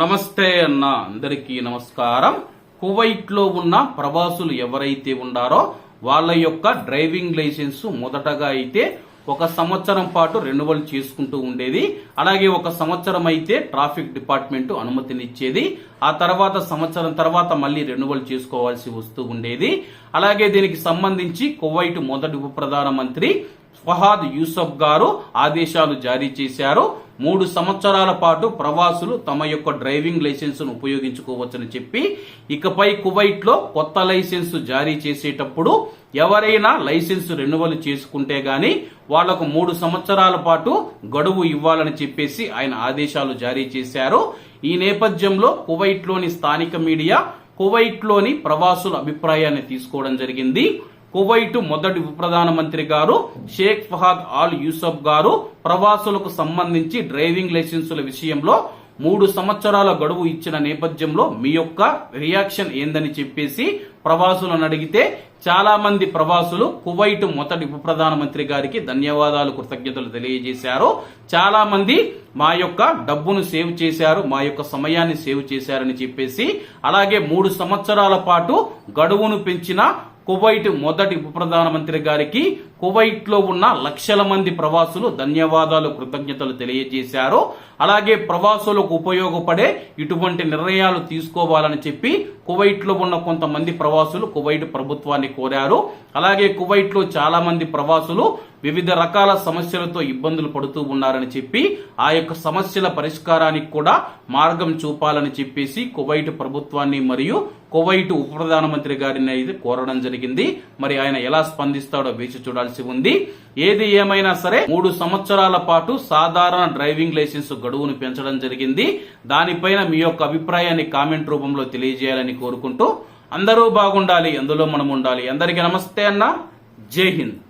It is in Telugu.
నమస్తే అన్న. అందరికీ నమస్కారం. కువైట్లో ఉన్న ప్రవాసులు ఎవరైతే ఉన్నారో వాళ్ళ యొక్క డ్రైవింగ్ లైసెన్స్ మొదటగా అయితే ఒక సంవత్సరం పాటు రెన్యువల్ చేసుకుంటూ ఉండేది. అలాగే ఒక సంవత్సరం అయితే ట్రాఫిక్ డిపార్ట్మెంట్ అనుమతినిచ్చేది. ఆ తర్వాత సంవత్సరం తర్వాత మళ్ళీ రెన్యువల్ చేసుకోవాల్సి వస్తూ ఉండేది. అలాగే దీనికి సంబంధించి కువైట్ మొదటి ఉప ప్రధానమంత్రి ఫహాద్ యూసఫ్ గారు ఆదేశాలు జారీ చేశారు. మూడు సంవత్సరాల పాటు ప్రవాసులు తమ యొక్క డ్రైవింగ్ లైసెన్స్ను ఉపయోగించుకోవచ్చని చెప్పి ఇకపై కువైట్లో కొత్త లైసెన్స్ జారీ చేసేటప్పుడు ఎవరైనా లైసెన్స్ రెన్యువల్ చేసుకుంటే గాని వాళ్ళకు మూడు సంవత్సరాల పాటు గడువు ఇవ్వాలని చెప్పేసి ఆయన ఆదేశాలు జారీ చేశారు. ఈ నేపథ్యంలో కువైట్లోని స్థానిక మీడియా కువైట్లోని ప్రవాసుల అభిప్రాయాన్ని తీసుకోవడం జరిగింది. కువైట్ మొదటి ఉప ప్రధానమంత్రి గారు షేక్ ఫహాద్ ఆల్ యూసఫ్ గారు ప్రవాసులకు సంబంధించి డ్రైవింగ్ లైసెన్సుల విషయంలో మూడు సంవత్సరాల గడువు ఇచ్చిన నేపథ్యంలో మీ యొక్క రియాక్షన్ ఏందని చెప్పేసి ప్రవాసులను అడిగితే చాలా మంది ప్రవాసులు కువైట్ మొదటి ఉప ప్రధానమంత్రి గారికి ధన్యవాదాలు కృతజ్ఞతలు తెలియజేశారు. చాలా మంది మా యొక్క డబ్బును సేవ్ చేశారు మా యొక్క సమయాన్ని సేవ్ చేశారని చెప్పేసి అలాగే మూడు సంవత్సరాల పాటు గడువును పెంచిన కువైట్ మొదటి ఉప ప్రధానమంత్రి గారికి కువైట్లో ఉన్న లక్షల మంది ప్రవాసులు ధన్యవాదాలు కృతజ్ఞతలు తెలియజేశారు. అలాగే ప్రవాసులకు ఉపయోగపడే ఇటువంటి నిర్ణయాలు తీసుకోవాలని చెప్పి కువైట్లో ఉన్న కొంతమంది ప్రవాసులు కువైట్ ప్రభుత్వాన్ని కోరారు. అలాగే కువైట్లో చాలా మంది ప్రవాసులు వివిధ రకాల సమస్యలతో ఇబ్బందులు పడుతూ ఉన్నారని చెప్పి ఆ యొక్క సమస్యల పరిష్కారానికి కూడా మార్గం చూపాలని చెప్పేసి కువైట్ ప్రభుత్వాన్ని మరియు కువైట్ ఉప ప్రధానమంత్రి గారిని అయితే కోరడం జరిగింది. మరి ఆయన ఎలా స్పందిస్తాడో వేచి చూడాల్సి ఉంది. ఏది ఏమైనా సరే మూడు సంవత్సరాల పాటు సాధారణ డ్రైవింగ్ లైసెన్స్ గడువును పెంచడం జరిగింది. దానిపైన మీ యొక్క అభిప్రాయాన్ని కామెంట్ రూపంలో తెలియజేయాలని కోరుకుంటూ అందరూ బాగుండాలి అందులో మనం ఉండాలి. అందరికీ నమస్తే అన్న. జై హింద్.